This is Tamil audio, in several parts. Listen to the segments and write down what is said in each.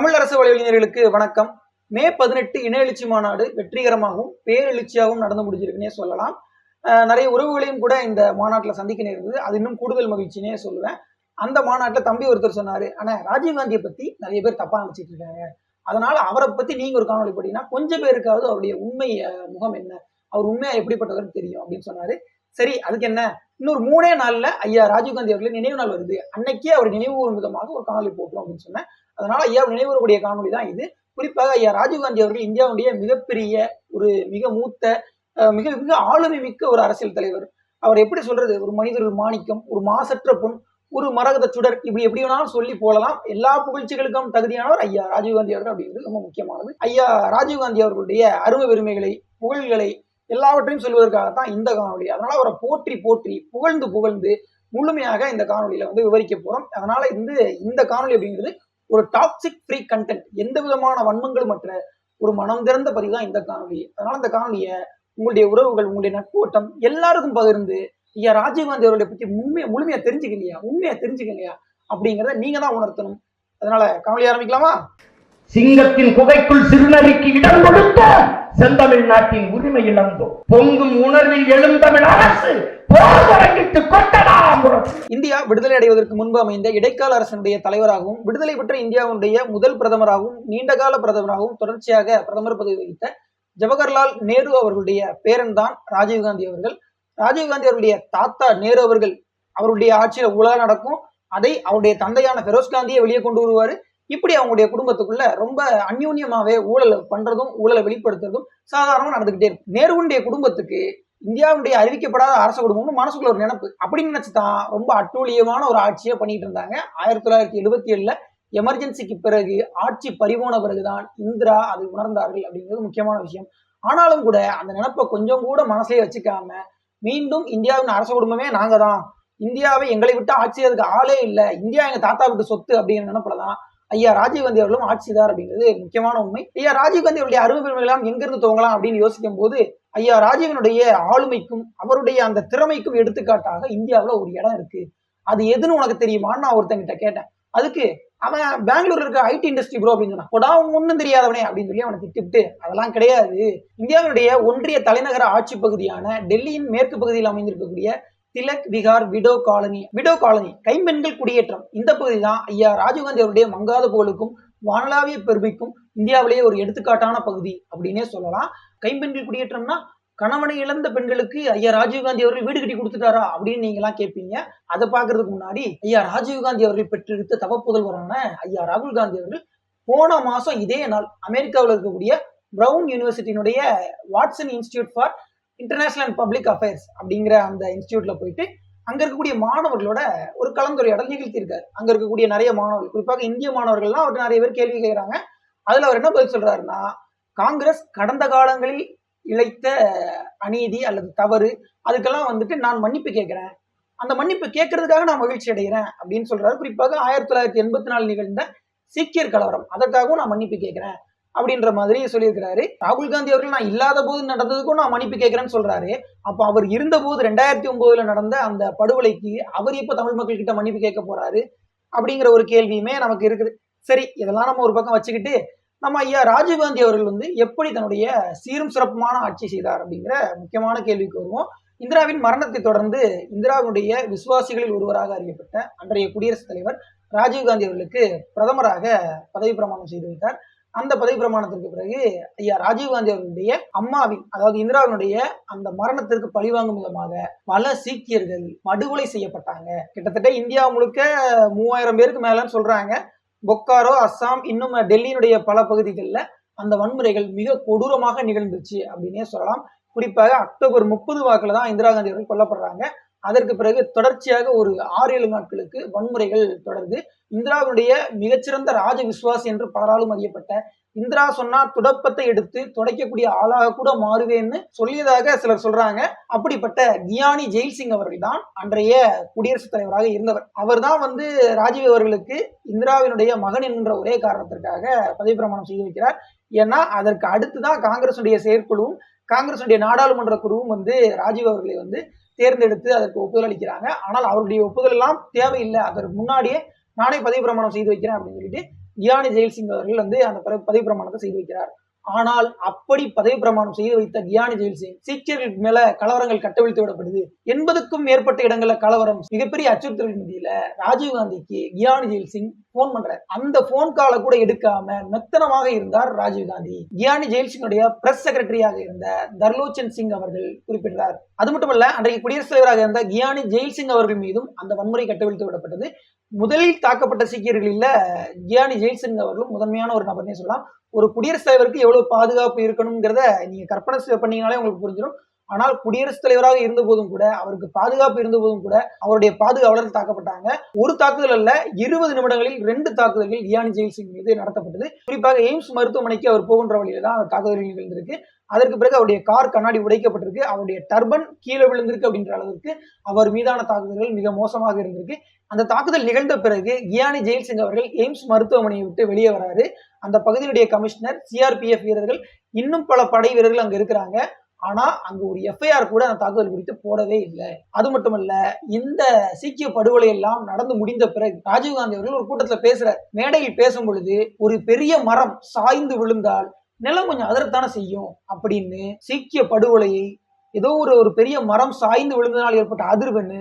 தமிழ் அரசு வலைவழிஞர்களுக்கு வணக்கம். மே பதினெட்டு இன எழுச்சி மாநாடு வெற்றிகரமாகவும் பேரெழுச்சியாகவும் நடந்து முடிஞ்சிருக்குன்னே சொல்லலாம். நிறைய உறவுகளையும் கூட இந்த மாநாட்டில் சந்திக்க நேர்ந்தது அது இன்னும் கூடுதல் மகிழ்ச்சினே சொல்லுவேன். அந்த மாநாட்டில் தம்பி ஒருத்தர் சொன்னாரு ஆனா ராஜீவ்காந்தியை பத்தி நிறைய பேர் தப்பா நினச்சிட்டு இருக்காங்க. அதனால அவரை பத்தி நீங்க ஒரு காணொலி போட்டீங்கன்னா கொஞ்சம் பேருக்காவது அவருடைய உண்மை முகம் என்ன? அவர் உண்மையா எப்படிப்பட்டவர்னு தெரியும். அப்படின்னு சொன்னாரு. சரி அதுக்கு என்ன? இன்னொரு மூணே நாள்ல ஐயா ராஜீவ்காந்தி அவர்களின் நினைவு நாள் வருது. அன்னைக்கே அவர் நினைவு கூறும் விதமாக ஒரு காணொலி போட்டோம் அப்படின்னு சொன்னேன். அதனால ஐயா நினைவுறக்கூடிய காணொலி தான் இது. குறிப்பாக ஐயா ராஜீவ்காந்தி அவர்கள் இந்தியாவுடைய மிகப்பெரிய ஒரு மிக மூத்த மிக மிக ஆளுமை மிக்க ஒரு அரசியல் தலைவர். அவர் எப்படி சொல்றது? ஒரு மனிதர் ஒரு மாணிக்கம் ஒரு மாசற்ற பொன் ஒரு மரகத சுடர் இப்படி எப்படி வேணாலும் சொல்லி போடலாம். எல்லா புகழ்ச்சிகளுக்கும் தகுதியானவர் ஐயா ராஜீவ்காந்தி அவர்கள் அப்படிங்கிறது ரொம்ப முக்கியமானது. ஐயா ராஜீவ்காந்தி அவர்களுடைய அருமை பெருமைகளை புகழ்களை எல்லாவற்றையும் சொல்வதற்காகத்தான் இந்த காணொலி அதனால அவரை போற்றி போற்றி புகழ்ந்து புகழ்ந்து முழுமையாக இந்த காணொலியில வந்து விவரிக்க போறோம். அதனால இந்த இந்த காணொலி அப்படிங்கிறது ஒரு டாக்ஸிக் ஃப்ரீ கண்டென்ட் எந்த விதமான வன்மங்களும் மற்ற ஒரு மனம் திறந்த பதிவு தான் இந்த காணொலி அதனால இந்த காணொலியை உங்களுடைய உறவுகள் உங்களுடைய நட்போட்டம் எல்லாருக்கும் பகிர்ந்து ஐயா ராஜீவ்காந்தி அவர்களை பத்தி உண்மையை முழுமையா தெரிஞ்சுக்கலையா? உண்மையா தெரிஞ்சுக்கலையா? அப்படிங்கிறத நீங்க தான் உணர்த்தணும். அதனால காணொலி ஆரம்பிக்கலாமா? சிங்கத்தின் குகைக்குள் சிறுநரிக்கு இடம் கொடுத்த செந்தமிழ் நாட்டின் உரிமை இழந்தோம் பொங்கும் உணர்வில் எழுந்தமிழ் அரசு இந்தியா விடுதலை அடைவதற்கு முன்பு அமைந்த இடைக்கால அரசனுடைய தலைவராகவும் விடுதலை பெற்ற இந்தியாவுடைய முதல் பிரதமராகவும் நீண்டகால பிரதமராகவும் தொடர்ச்சியாக பிரதமர் பதவி வகித்த ஜவஹர்லால் நேரு அவர்களுடைய பேரன் தான் ராஜீவ்காந்தி அவர்கள். ராஜீவ்காந்தி அவருடைய தாத்தா நேரு அவர்கள் அவருடைய ஆட்சியில் உலக நடக்கும். அதை அவருடைய தந்தையான பெரோஸ் காந்தியை வெளியே கொண்டு வருவாரு. இப்படி அவங்களுடைய குடும்பத்துக்குள்ள ரொம்ப அந்யூன்யமாவே ஊழல் பண்றதும் ஊழலை வெளிப்படுத்துறதும் சாதாரணமா நடந்துகிட்டே இருக்கு. நேருவுடைய குடும்பத்துக்கு இந்தியாவுடைய அறிவிக்கப்படாத அரச குடும்பம்னு மனசுக்குள்ள ஒரு நினைப்பு. அப்படின்னு நினைச்சுதான் ரொம்ப அட்டூழியமான ஒரு ஆட்சியை பண்ணிட்டு இருந்தாங்க. ஆயிரத்தி தொள்ளாயிரத்தி எழுபத்தி ஏழுல எமர்ஜென்சிக்கு பிறகு ஆட்சி பறிபோன பிறகுதான் இந்திரா அதை உணர்ந்தார்கள் அப்படிங்கிறது முக்கியமான விஷயம். ஆனாலும் கூட அந்த நினப்பை கொஞ்சம் கூட மனசுலயே வச்சுக்காம மீண்டும் இந்தியாவின் அரச குடும்பமே நாங்க தான் இந்தியாவை எங்களை விட்டு ஆட்சி செய்யறதுக்கு ஆளே இல்லை. இந்தியா எங்க தாத்தா விட்டு சொத்து அப்படிங்கிற நினைப்புலதான் ஐயா ராஜீவ்காந்தி அவர்களும் ஆட்சிதார் அப்படிங்கிறது முக்கியமான உண்மை. ஐயா ராஜீவ்காந்தி அவருடைய அருமை பெருமைகளாம் எங்கிருந்து துவங்கலாம் அப்படின்னு யோசிக்கும் போது ஐயா ராஜீவனுடைய ஆளுமைக்கும் அவருடைய அந்த திறமைக்கும் எடுத்துக்காட்டாக இந்தியாவில் ஒரு இடம் இருக்கு. அது எதுன்னு உனக்கு தெரியுமான்னு நான் ஒருத்தங்கிட்ட கேட்டேன். அதுக்கு அவன் பெங்களூர் இருக்க ஐடி இண்டஸ்ட்ரி ப்ரோ அப்படின்னு சொன்னான். அவன் ஒன்றும் தெரியாதவனே அப்படின்னு சொல்லி அவனை திட்டிவிட்டு அதெல்லாம் கிடையாது. இந்தியாவினுடைய ஒன்றிய தலைநகர ஆட்சி பகுதியான டெல்லியின் மேற்கு பகுதியில் அமைந்திருக்கக்கூடிய Tilak Vihar widow colony widow colony கைம்பெண்கள் குடியேற்றம். இந்த பகுதி தான் ஐயா ராஜீவ்காந்தி அவருடைய மங்காத புகழுக்கும் வானளாவிய பெருமைக்கும் இந்தியாவிலேயே ஒரு எடுத்துக்காட்டான பகுதி அப்படின்னே சொல்லலாம். கைம்பெண்கள் குடியேற்றம்னா கணவனை இழந்த பெண்களுக்கு ஐயா ராஜீவ்காந்தி அவர்கள் வீடு கட்டி கொடுத்துட்டாரா அப்படின்னு நீங்க எல்லாம் கேட்பீங்க. அதை பாக்குறதுக்கு முன்னாடி ஐயா ராஜீவ்காந்தி அவர்கள் பெற்றெடுத்த தவப்புதல்வரான ஐயா ராகுல் காந்தி அவர்கள் போன மாசம் இதே நாள் அமெரிக்காவில் இருக்கக்கூடிய Brown யூனிவர்சிட்டியினுடைய Watson institute for international and public affairs அப்படிங்கிற அந்த இன்ஸ்டியூட்ல போயிட்டு அங்க இருக்கக்கூடிய மாணவர்களோட ஒரு கலந்துரையாடல் நிகழ்த்தியிருக்காரு. அங்க இருக்கக்கூடிய நிறைய மாணவர்கள் குறிப்பாக இந்திய மாணவர்கள்லாம் அவர் நிறைய பேர் கேள்வி கேட்கிறாங்க. அதுல அவர் என்ன பதில் சொல்றாருன்னா காங்கிரஸ் கடந்த காலங்களில் இழைத்த அநீதி அல்லது தவறு அதுக்கெல்லாம் வந்துட்டு நான் மன்னிப்பு கேட்கிறேன். அந்த மன்னிப்பு கேட்கறதுக்காக நான் மகிழ்ச்சி அடைகிறேன் அப்படின்னு சொல்றாரு. குறிப்பாக ஆயிரத்தி தொள்ளாயிரத்தி எண்பத்தி நாலு நிகழ்ந்த சீக்கியர் கலவரம் அதற்காகவும் நான் மன்னிப்பு கேட்கிறேன். அப்படின்ற மாதிரி சொல்லியிருக்கிறாரு. ராகுல் காந்தி அவர்கள் நான் இல்லாத போது நடந்ததுக்கும் நான் மன்னிப்பு கேட்கிறேன்னு சொல்றாரு. அப்போ அவர் இருந்த போது ரெண்டாயிரத்தி ஒன்பதுல நடந்த அந்த படுகொலைக்கு அவர் இப்ப தமிழ் மக்கள் கிட்ட மன்னிப்பு கேட்க போறாரு? அப்படிங்கிற ஒரு கேள்வியுமே நமக்கு இருக்குது. சரி இதெல்லாம் நம்ம ஒரு பக்கம் வச்சுக்கிட்டு நம்ம ஐயா ராஜீவ்காந்தி அவர்கள் வந்து எப்படி தன்னுடைய சீரும் சிறப்புமான ஆட்சி செய்தார் அப்படிங்கிற முக்கியமான கேள்விக்கு வருவோம். இந்திராவின் மரணத்தை தொடர்ந்து இந்திராவினுடைய விசுவாசிகளில் ஒருவராக அறியப்பட்ட அன்றைய குடியரசுத் தலைவர் ராஜீவ்காந்தி அவர்களுக்கு பிரதமராக பதவி பிரமாணம் செய்து வைத்தார். அந்த பதவி பிரமாணத்திற்கு பிறகு ஐயா ராஜீவ்காந்தி அவர்களுடைய அம்மாவின் அதாவது இந்திராவினுடைய அந்த மரணத்திற்கு பழிவாங்கும் விதமாக பல சீக்கியர்கள் படுகொலை செய்யப்பட்டாங்க. கிட்டத்தட்ட இந்தியா முழுக்க மூவாயிரம் பேருக்கு மேலன்னு சொல்றாங்க. பொக்காரோ அஸ்ஸாம் இன்னும் டெல்லியினுடைய பல பகுதிகளில் அந்த வன்முறைகள் மிக கொடூரமாக நிகழ்ந்துச்சு அப்படின்னே சொல்லலாம். குறிப்பாக அக்டோபர் முப்பது வாக்குல தான் இந்திரா காந்தி அவர்கள் கொல்லப்படுறாங்க. அதற்கு பிறகு தொடர்ச்சியாக ஒரு ஆறு ஏழு நாட்களுக்கு வன்முறைகள் தொடர்ந்து இந்திராவுடைய மிகச்சிறந்த ராஜ விசுவாசி என்று பலராலும் அறியப்பட்ட இந்திரா சொன்னா துடப்பத்தை எடுத்து துடைக்கக்கூடிய ஆளாக கூட மாறுவேன்னு சொல்லியதாக சிலர் சொல்றாங்க. அப்படிப்பட்ட கியானி ஜெயில் சிங் அவர்கள் தான் அன்றைய குடியரசுத் தலைவராக இருந்தவர். அவர் தான் வந்து ராஜீவ் அவர்களுக்கு இந்திராவினுடைய மகன் என்கின்ற ஒரே காரணத்திற்காக பதவி பிரமாணம் செய்து வைக்கிறார். ஏன்னா அதற்கு அடுத்துதான் காங்கிரசுடைய செயற்குழுவும் காங்கிரசுடைய நாடாளுமன்ற குழுவும் வந்து ராஜீவ் அவர்களை வந்து தேர்ந்தெடுத்து அதற்கு ஒப்புதல் அளிக்கிறாங்க. ஆனால் அவருடைய ஒப்புதல் எல்லாம் தேவையில்லை. அதற்கு முன்னாடியே நானே பதவி பிரமாணம் செய்து வைக்கிறேன் அப்படின்னு சொல்லிட்டு கியானி ஜெயில் சிங் அவர்கள் வந்து அந்த பதவி- பதவி பிரமாணத்தை செய்து வைக்கிறார். ஆனால் அப்படி பதவி பிரமாணம் செய்து வைத்த கியானி ஜெயில் சிங் சீக்கியர்களுக்கு மேல கலவரங்கள் கட்டவிழ்த்து விடப்படுது. எண்பதுக்கும் மேற்பட்ட இடங்கள்ல கலவரம். மிகப்பெரிய அச்சுறுத்தல் மத்தியில ராஜீவ் காந்திக்கு கியானி ஜெயில் சிங் போன் பண்றாரு. அந்த போன் காலை கூட எடுக்காம மெத்தனமாக இருந்தார் ராஜீவ்காந்தி கியானி ஜெயில் சிங்குடைய பிரஸ் செக்ரட்டரியாக இருந்த தர்லோச்சன் சிங் அவர்கள் குறிப்பிட்டார் அது மட்டுமல்ல அன்றைக்கு குடியரசுத் தலைவராக இருந்த கியானி ஜெயில் சிங் அவர்கள் மீதும் அந்த வன்முறை கட்டவிழ்த்து விடப்பட்டது. முதலில் தாக்கப்பட்ட சீக்கியர்களில் கியானி ஜெயில்சிங் அவர்களும் முதன்மையான ஒரு நபர்னே சொல்லலாம். ஒரு குடியரசுத் தலைவருக்கு எவ்வளவு பாதுகாப்பு இருக்கணுங்கிறத நீங்க கற்பனை பண்ணீங்கனாலே உங்களுக்கு புரிஞ்சிடும் ஆனால் குடியரசுத் தலைவராக இருந்த போதும் கூட அவருக்கு பாதுகாப்பு இருந்த போதும் கூட அவருடைய பாதுகாவலர் தாக்கப்பட்டாங்க. ஒரு தாக்குதல் அல்ல இருபது நிமிடங்களில் ரெண்டு தாக்குதல்கள் கியானி ஜெயில் சிங் மீது நடத்தப்பட்டது. குறிப்பாக எய்ம்ஸ் மருத்துவமனைக்கு அவர் போகின்ற வழியில தான் அந்த தாக்குதல்கள் நிகழ்ந்திருக்கு. அதற்கு பிறகு அவருடைய கார் கண்ணாடி உடைக்கப்பட்டிருக்கு. அவருடைய டர்பன் கீழே விழுந்திருக்கு அப்படின்ற அளவிற்கு அவர் மீதான தாக்குதல்கள் மிக மோசமாக இருந்திருக்கு. அந்த தாக்குதல் நிகழ்ந்த பிறகு கியானி ஜெயில் சிங் அவர்கள் எய்ம்ஸ் மருத்துவமனையை விட்டு வெளியே வராரு. அந்த பகுதியினுடைய கமிஷனர் சிஆர்பிஎஃப் வீரர்கள் இன்னும் பல படை வீரர்கள் அங்க இருக்கிறாங்க. ஆனா அங்க ஒரு எஃப்ஐஆர் கூட அந்த தாக்குதல் குறித்து போடவே இல்லை. அது மட்டுமல்ல இந்த சீக்கிய படுகொலை எல்லாம் நடந்து முடிந்த பிறகு ராஜீவ்காந்தி அவர்கள் ஒரு கூட்டத்துல பேசுற மேடையில் பேசும் பொழுது ஒரு பெரிய மரம் சாய்ந்து விழுந்தால் நிலம் கொஞ்சம் அதிரத்தானே செய்யும் அப்படின்னு சீக்கிய படுகொலையை ஏதோ ஒரு ஒரு பெரிய மரம் சாய்ந்து விழுந்ததனால் ஏற்பட்ட அதிர்வெண்ணு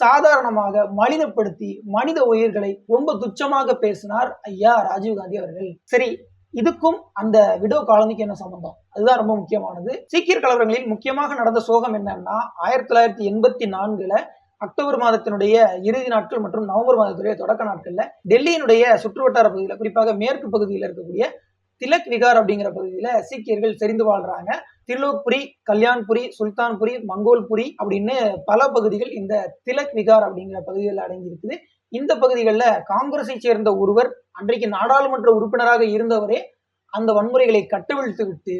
சாதாரணமாக மனிதப்படுத்தி மனித உயிர்களை ரொம்ப துச்சமாக பேசினார் ஐயா ராஜீவ்காந்தி அவர்கள். சரி இதுக்கும் அந்த விடோ காலனிக்கு என்ன சம்பந்தம்? அதுதான் ரொம்ப முக்கியமானது. சீக்கியர் கலவரங்களில் முக்கியமாக நடந்த சோகம் என்னன்னா ஆயிரத்தி தொள்ளாயிரத்தி எண்பத்தி நான்குல அக்டோபர் மாதத்தினுடைய இறுதி நாட்கள் மற்றும் நவம்பர் மாதத்துடைய தொடக்க நாட்கள்ல டெல்லியினுடைய சுற்றுவட்டார பகுதியில் குறிப்பாக மேற்கு பகுதியில் இருக்கக்கூடிய திலக் விகார் அப்படிங்கிற பகுதியில சீக்கியர்கள் செறிந்து வாழ்றாங்க. திரிலோக்புரி கல்யாண்புரி சுல்தான்புரி மங்கோல்புரி அப்படின்னு பல பகுதிகள் இந்த திலக் விகார் அப்படிங்கிற பகுதிகளில் அடங்கி இருக்குது இந்த பகுதிகளில் காங்கிரஸை சேர்ந்த ஒருவர் அன்றைக்கு நாடாளுமன்ற உறுப்பினராக இருந்தவரே அந்த வன்முறைகளை கட்டவிழ்த்து விட்டு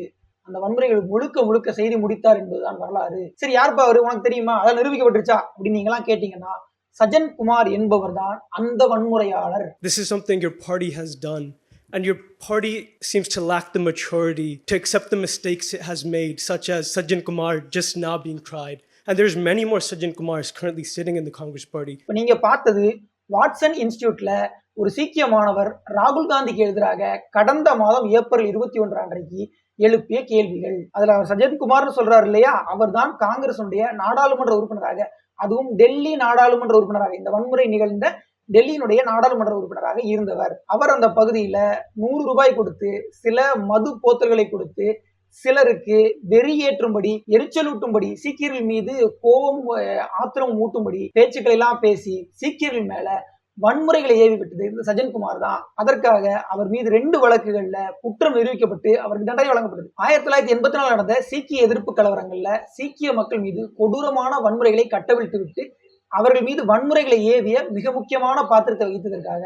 அந்த வன்முறைகள் முழுக்க முழுக்க செய்து முடித்தார் என்பதுதான் வரலாறு சரி யாருப்பா அவரு உனக்கு தெரியுமா அதான் நிரூபிக்கப்பட்டுருச்சா அப்படின்னு நீங்களாம் கேட்டீங்கன்னா சஜன் குமார் என்பவர் தான் அந்த வன்முறையாளர் This is something your party has done. And your party seems to lack the maturity to accept the mistakes it has made, such as Sajjan Kumar just now being tried. And there's many more Sajjan Kumars currently sitting in the Congress party. இப்ப நீங்க பார்த்தது வாட்சன் இன்ஸ்டியூட்ல ஒரு சீக்கிய மாணவர் ராகுல் காந்திக்கு எதிராக கடந்த மாதம் ஏப்ரல் இருபத்தி ஒன்று அன்றைக்கு எழுப்பிய கேள்விகள். அதுல அவர் சஜன் குமார்னு சொல்றாரு இல்லையா? அவர் தான் காங்கிரசுடைய நாடாளுமன்ற உறுப்பினராக. அதுவும் டெல்லி நாடாளுமன்ற உறுப்பினராக. இந்த வன்முறை நிகழ்ந்த டெல்லியினுடைய நாடாளுமன்ற உறுப்பினராக இருந்தவர். அவர் அந்த பகுதியில நூறு ரூபாய் கொடுத்து சில மது போத்தல்களை கொடுத்து சிலருக்கு வெறியேற்றும்படி எரிச்சலூட்டும்படி சீக்கியர்கள் மீது கோபம் ஆத்திரம் ஊட்டும்படி பேச்சுக்களை எல்லாம் பேசி சீக்கியர்கள் மேல வன்முறைகளை ஏவி விட்டது இந்த சஜன்குமார் தான். அதற்காக அவர் மீது ரெண்டு வழக்குகள்ல குற்றம் நிரூபிக்கப்பட்டு அவருக்கு தண்டனை வழங்கப்பட்டது. ஆயிரத்தி தொள்ளாயிரத்தி எண்பத்தி நாலு நடந்த சீக்கிய எதிர்ப்பு கலவரங்கள்ல சீக்கிய மக்கள் மீது கொடூரமான வன்முறைகளை கட்டவிழ்த்து விட்டு அவர்கள் மீது வன்முறைகளை ஏவிய மிக முக்கியமான பாத்திரத்தை வகித்ததற்காக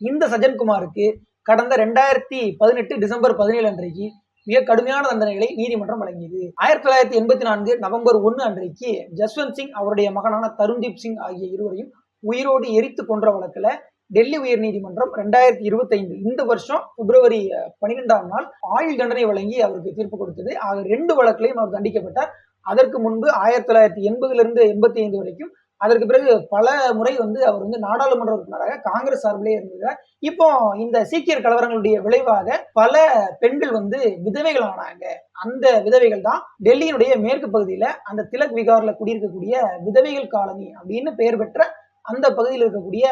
இந்த சஜன்குமாருக்கு கடந்த ரெண்டாயிரத்தி பதினெட்டு டிசம்பர் பதினேழு அன்றைக்கு மிக கடுமையான தண்டனைகளை நீதிமன்றம் வழங்கியது. ஆயிரத்தி தொள்ளாயிரத்தி எண்பத்தி நான்கு நவம்பர் ஒன்று அன்றைக்கு ஜஸ்வந்த் சிங் அவருடைய மகனான தருண்தீப் சிங் ஆகிய இருவரையும் உயிரோடு எரித்து கொன்ற வழக்குல டெல்லி உயர் நீதிமன்றம் ரெண்டாயிரத்தி இருபத்தைந்து இந்த வருஷம் பிப்ரவரி பனிரெண்டாம் பன்னிரெண்டாம் நாள் ஆயுள் தண்டனை வழங்கி அவருக்கு தீர்ப்பு கொடுத்தது. ஆக ரெண்டு வழக்கிலையும் அவர் தண்டிக்கப்பட்டார். அதற்கு முன்பு ஆயிரத்தி தொள்ளாயிரத்தி எண்பதுல இருந்து எண்பத்தி ஐந்து வரைக்கும் அதற்கு பிறகு பல முறை வந்து அவர் வந்து நாடாளுமன்ற உறுப்பினராக காங்கிரஸ் சார்பிலே இருந்தார் இப்போ இந்த சீக்கியர் கலவரங்களுடைய விளைவாக பல பெண்கள் வந்து விதவைகள் ஆனாங்க அந்த விதவைகள் தான் டெல்லியினுடைய மேற்கு பகுதியில அந்த திலக் விகார்ல குடியிருக்கக்கூடிய விதவைகள் காலனி அப்படின்னு பெயர் பெற்ற அந்த பகுதியில் இருக்கக்கூடிய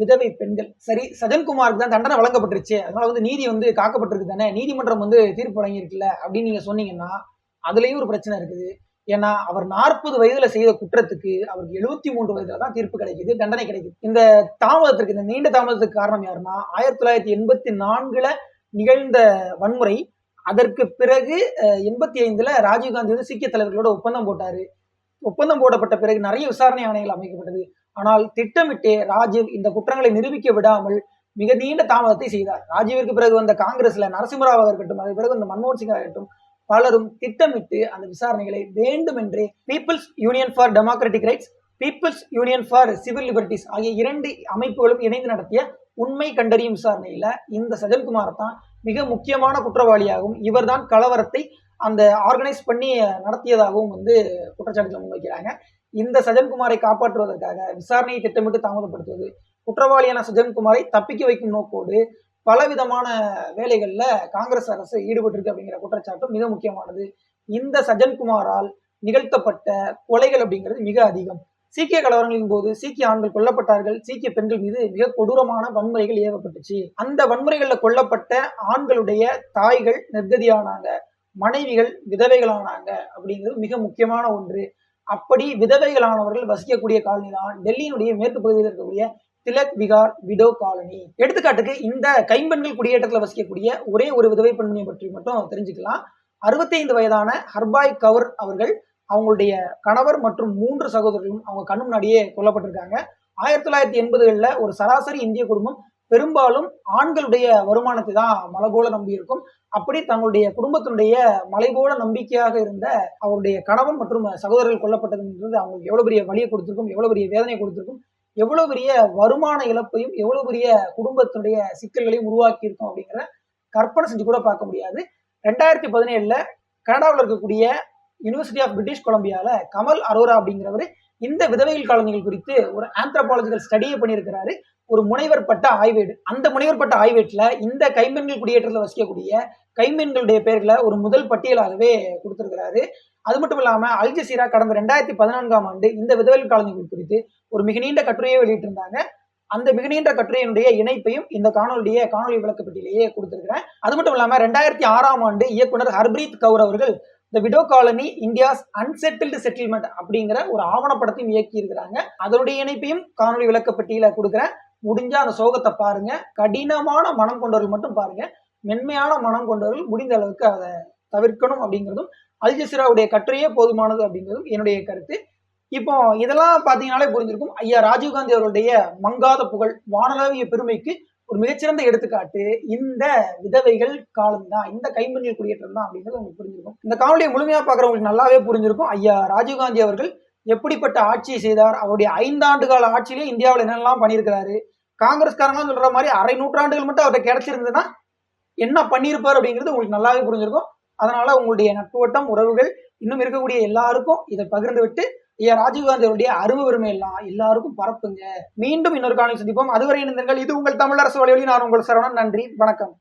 விதவை பெண்கள். சரி சஜன்குமாருக்கு தான் தண்டனை வழங்கப்பட்டுருச்சு. அதனால வந்து நீதி வந்து காக்கப்பட்டிருக்கு தானே? நீதிமன்றம் வந்து தீர்ப்பு வழங்கியிருக்குல்ல அப்படின்னு நீங்க சொன்னீங்கன்னா அதுலயும் ஒரு பிரச்சனை இருக்குது. ஏன்னா அவர் நாற்பது வயதுல செய்த குற்றத்துக்கு அவருக்கு எழுபத்தி மூன்று வயதுல தான் தீர்ப்பு கிடைக்குது தண்டனை கிடைக்குது. இந்த தாமதத்திற்கு இந்த நீண்ட தாமதத்துக்கு காரணம் யாருன்னா ஆயிரத்தி தொள்ளாயிரத்தி எண்பத்தி நான்குல நிகழ்ந்த வன்முறை அதற்கு பிறகு எண்பத்தி ஐந்துல ராஜீவ்காந்தி வந்து சீக்கிய தலைவர்களோட ஒப்பந்தம் போட்டாரு. ஒப்பந்தம் போடப்பட்ட பிறகு நிறைய விசாரணை ஆணைகள் அமைக்கப்பட்டது. ஆனால் திட்டமிட்டே ராஜீவ் இந்த குற்றங்களை நிரூபிக்க விடாமல் மிக நீண்ட தாமதத்தை செய்தார். ராஜீவிற்கு பிறகு வந்த காங்கிரஸ்ல நரசிம்மராவாக இருக்கட்டும் அதற்கு பிறகு வந்த மன்மோகன் சிங் இருக்கட்டும் பலரும் திட்டமிட்டு அந்த விசாரணைகளை வேண்டுமென்றே people's union for democratic rights people's union for civil liberties ஆகிய இரண்டு அமைப்புகளும் இணைந்து நடத்திய உண்மை கண்டறியும் விசாரணையில இந்த சஜன்குமார் தான் மிக முக்கியமான குற்றவாளியாகவும் இவர்தான் கலவரத்தை அந்த ஆர்கனைஸ் பண்ணி நடத்தியதாகவும் வந்து குற்றச்சாட்டுகளை முன்வைக்கிறாங்க. இந்த சஜன்குமாரை காப்பாற்றுவதற்காக விசாரணையை திட்டமிட்டு தாமதப்படுத்துவது குற்றவாளியான சஜன்குமாரை தப்பிக்க வைக்கும் நோக்கோடு பலவிதமான வேலைகளில் காங்கிரஸ் அரசு ஈடுபட்டிருக்கு அப்படிங்கிற குற்றச்சாட்டும் மிக முக்கியமானது. இந்த சஜன்குமாரால் நிகழ்த்தப்பட்ட கொலைகள் அப்படிங்கிறது மிக அதிகம். சீக்கிய கலவரங்களின் போது சீக்கிய ஆண்கள் கொல்லப்பட்டார்கள். சீக்கிய பெண்கள் மீது மிக கொடூரமான வன்முறைகள் ஏவப்பட்டுச்சு. அந்த வன்முறைகளில் கொல்லப்பட்ட ஆண்களுடைய தாய்கள் நிர்கதியானாங்க. மனைவிகள் விதவைகளானாங்க அப்படிங்கிறது மிக முக்கியமான ஒன்று. அப்படி விதவைகளானவர்கள் வசிக்கக்கூடிய காலனி தான் டெல்லியினுடைய மேற்கு பகுதியில் இருக்கக்கூடிய திலக் விகார் விடோ காலனி. எடுத்துக்காட்டுக்கு இந்த கைம்பெண்கள் குடியேற்றத்தில் வசிக்கக்கூடிய ஒரே ஒரு விதவை பெண்மணியை பற்றி மட்டும் தெரிஞ்சுக்கலாம். அறுபத்தைந்து வயதான ஹர்பாய் கவுர் அவர்கள் அவங்களுடைய கணவர் மற்றும் மூன்று சகோதரர்களும் அவங்க கண்ணு முன்னாடியே கொல்லப்பட்டிருக்காங்க. ஆயிரத்தி தொள்ளாயிரத்தி எண்பதுகளில் ஒரு சராசரி இந்திய குடும்பம் பெரும்பாலும் ஆண்களுடைய வருமானத்தை தான் மலை போல நம்பி இருக்கும். அப்படி தங்களுடைய குடும்பத்தினுடைய மலை போல நம்பிக்கையாக இருந்த அவருடைய கணவன் மற்றும் சகோதரர்கள் கொல்லப்பட்டதுன்றது அவங்களுக்கு எவ்வளவு பெரிய வழியை கொடுத்திருக்கும் எவ்வளவு பெரிய வேதனையை கொடுத்திருக்கும் எவ்வளவு பெரிய வருமான இழப்பையும் எவ்வளவு பெரிய குடும்பத்தினுடைய சிக்கல்களையும் உருவாக்கி இருக்கும் அப்படிங்கிற கற்பனை செஞ்சு கூட பார்க்க முடியாது. ரெண்டாயிரத்தி பதினேழுல கனடாவில் இருக்கக்கூடிய யூனிவர்சிட்டி ஆஃப் பிரிட்டிஷ் கொலம்பியால கமல் அரோரா அப்படிங்கிறவர் இந்த விதவைகள் காலனிகள் குறித்து ஒரு ஆந்த்ரோபாலஜிக்கல் ஸ்டடியை பண்ணியிருக்கிறாரு. ஒரு முனைவர் பட்ட ஆய்வேடு. அந்த முனைவர் பட்ட ஆய்வேட்டில் இந்த கைமீன்கள் குடியேற்றத்தில் வசிக்கக்கூடிய கைமீன்களுடைய பேர்களை ஒரு முதல் பட்டியலாகவே கொடுத்துருக்கிறாரு. அது மட்டும் இல்லாம அல் ஜசீரா கடந்த ரெண்டாயிரத்தி பதினான்காம் ஆண்டு இந்த விதவைகள் காலனிகள் குறித்து ஒரு மிக நீண்ட கட்டுரையை வெளியிட்டிருந்தாங்க. அந்த மிக நீண்ட கட்டுரையினுடைய இணைப்பையும் இந்த காணொலிய காணொலி விளக்கப்பட்டியிலேயே கொடுத்திருக்கிறேன். அது மட்டும் இல்லாம ரெண்டாயிரத்தி ஆறாம் ஆண்டு இயக்குனர் ஹர்பிரீத் கவுர் அவர்கள் the widow colony India's unsettled settlement அப்படிங்கிற ஒரு ஆவணப்படத்தையும் இயக்கி இருக்கிறாங்க அதனுடைய இணைப்பையும் காணொலி விளக்கப்பட்டியில கொடுக்குறேன். முடிஞ்சா அந்த சோகத்தை பாருங்க. கடினமான மனம் கொண்டவர்கள் மட்டும் பாருங்க. மென்மையான மனம் கொண்டவர்கள் முடிந்த அளவுக்கு அதை தவிர்க்கணும் அப்படிங்கிறதும் அல் ஜசீராவுடைய கட்டுரையே போதுமானது அப்படிங்கிறதும் என்னுடைய கருத்து. இப்போ இதெல்லாம் பார்த்தீங்கனாலே புரிஞ்சிருக்கும். ஐயா ராஜீவ்காந்தி அவருடைய மங்காத புகழ் வானளாவிய பெருமைக்கு ஒரு மிகச்சிறந்த எடுத்துக்காட்டு இந்த விதவைகள் காலம் தான் இந்த கைம்பெண்கள் குடியேற்றம் தான் அப்படிங்கிறது உங்களுக்கு புரிஞ்சிருக்கும். இந்த காணொலியை முழுமையா பார்க்குறவங்களுக்கு நல்லாவே புரிஞ்சிருக்கும். ஐயா ராஜீவ்காந்தி அவர்கள் எப்படிப்பட்ட ஆட்சியை செய்தார் அவருடைய ஐந்தாண்டு கால ஆட்சியிலே இந்தியாவில் என்னெல்லாம் பண்ணியிருக்கிறாரு காங்கிரஸ்காரங்களாம் சொல்ற மாதிரி அரை நூற்றாண்டுகள் மட்டும் அவர்கிட்ட கிடைச்சிருந்ததுன்னா என்ன பண்ணியிருப்பார் அப்படிங்கிறது உங்களுக்கு நல்லாவே புரிஞ்சிருக்கும். அதனால உங்களுடைய நட்பு வட்டம் உறவுகள் இன்னும் இருக்கக்கூடிய எல்லாருக்கும் இதை பகிர்ந்து விட்டு ஐயா ராஜீவ்காந்தி அவருடைய அருமை பெருமை எல்லாம் எல்லாருக்கும் பரப்புங்க. மீண்டும் இன்னொரு காலையில் சந்திப்போம். அதுவரை இணைந்துங்கள் இது உங்கள் தமிழரசு வழிவழி நான் உங்கள் சரவணன். நன்றி. வணக்கம்.